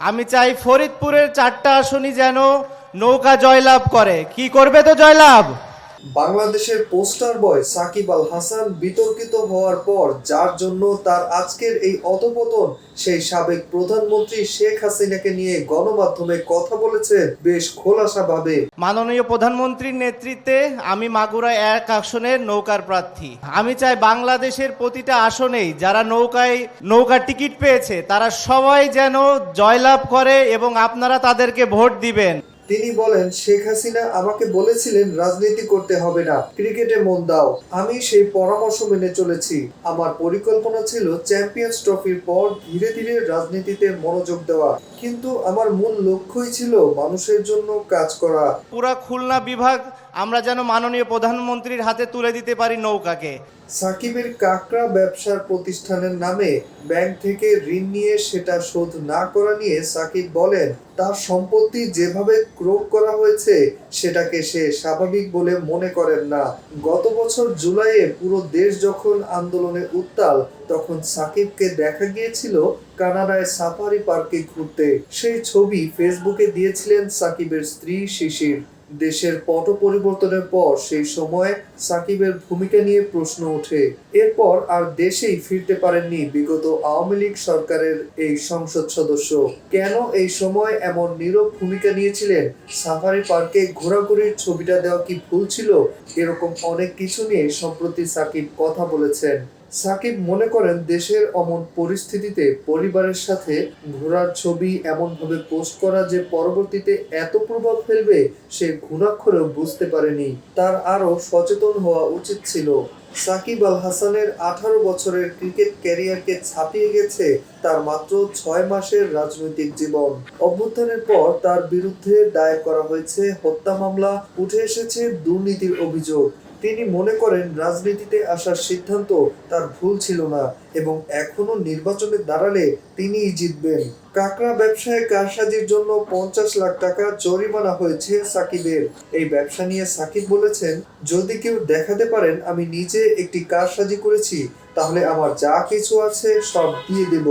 আমি চাই ফরিদপুরের চারটা আসনই যেন নৌকা জয়লাভ করে। কি করবে তো জয়লাভ? বাংলাদেশের পোস্টার বয় সাকিব আল হাসান বিতর্কিত হওয়ার পর যার জন্য তার আজকের এই অধপতন, সেই সাবেক প্রধানমন্ত্রী শেখ হাসিনাকে নিয়ে গণমাধ্যমে কথা বলেছেন বেশ খোলাসাভাবে। মাননীয় প্রধানমন্ত্রীর নেতৃত্বে আমি মাগুরা এক আসনের নৌকার প্রার্থী। আমি চাই বাংলাদেশের প্রতিটা আসনেই যারা নৌকায়, নৌকার টিকিট পেয়েছে, তারা সবাই যেন জয়লাভ করে এবং আপনারা তাদেরকে ভোট দিবেন। তিনি বলেন, শেখ হাসিনা আমাকে বলেছিলেন রাজনীতি করতে হবে না, ক্রিকেটে মন দাও। আমি সেই পরামর্শ মেনে চলেছি। আমার পরিকল্পনা ছিল চ্যাম্পিয়ন্স ট্রফির পর ধীরে ধীরে রাজনীতিতে মনোযোগ দেওয়া। কিন্তু আমার মূল লক্ষ্যই ছিল মানুষের জন্য কাজ করা। পুরা খুলনা বিভাগ আমরা যেন মাননীয় প্রধানমন্ত্রীর হাতে তুলে দিতে পারি নৌকাকে। সাকিবের কাকড়া ব্যবসার প্রতিষ্ঠানের নামে ব্যাংক থেকে ঋণ নিয়ে সেটা শোধ না করা নিয়ে সাকিব বলেন, তার সম্পত্তি যেভাবে ক্রোক করা হয়েছে, সেটাকে সে স্বাভাবিক বলে মনে করেন না। গত বছর জুলাইয়ে পুরো দেশ যখন আন্দোলনে উত্তাল, তখন সাকিবকে দেখা গিয়েছিল কানাডায় সাফারি পার্কে ঘুরতে। সেই ছবি ফেসবুকে দিয়েছিলেন সাকিবের স্ত্রী শিশির। দেশের পট পরিবর্তনের পর সেই সময় সাকিবের ভূমিকা নিয়ে প্রশ্ন ওঠে। এরপর আর দেশেই ফিরতে পারেননি বিগত আওয়ামী লীগ সরকারের এই সংসদ সদস্য। কেন এই সময় এমন নীরব ভূমিকা নিয়েছিলেন? সাফারি পার্কে ঘোরাঘুরির ছবিটা দেওয়া কি ভুল ছিল? এরকম অনেক কিছু নিয়ে সম্প্রতি সাকিব কথা বলেছেন। সাকিব মনে করেন দেশের অমন পরিস্থিতিতে পরিবারের সাথে ঘোরার ছবি এমনভাবে পোস্ট করা যে পরবর্তীতে এত প্রভাব ফেলবে, সে ঘুণাক্ষরেও বুঝতে পারেনি। তার আরও সচেতন হওয়া উচিত ছিল। সাকিব আল হাসানের আঠারো বছরের ক্রিকেট ক্যারিয়ারকে ছাপিয়ে গেছে তার মাত্র ছয় মাসের রাজনৈতিক জীবন। অভ্যুত্থানের পর তার বিরুদ্ধে দায়ের করা হয়েছে হত্যা মামলা, উঠে এসেছে দুর্নীতির অভিযোগ। তিনি মনে করেন রাজনীতিতে আসার সিদ্ধান্ত তার ভুল ছিল না এবং এখনও নির্বাচনে দাঁড়ালে তিনিই জিতবেন। কাকড়া ব্যবসায় কারসাজির জন্য পঞ্চাশ লাখ টাকা জরিমানা হয়েছে সাকিবের। এই ব্যবসা নিয়ে সাকিব বলেছেন, যদি কেউ দেখাতে পারেন আমি নিজে একটি কারসাজি করেছি, তাহলে আমার যা কিছু আছে সব দিয়ে দেব।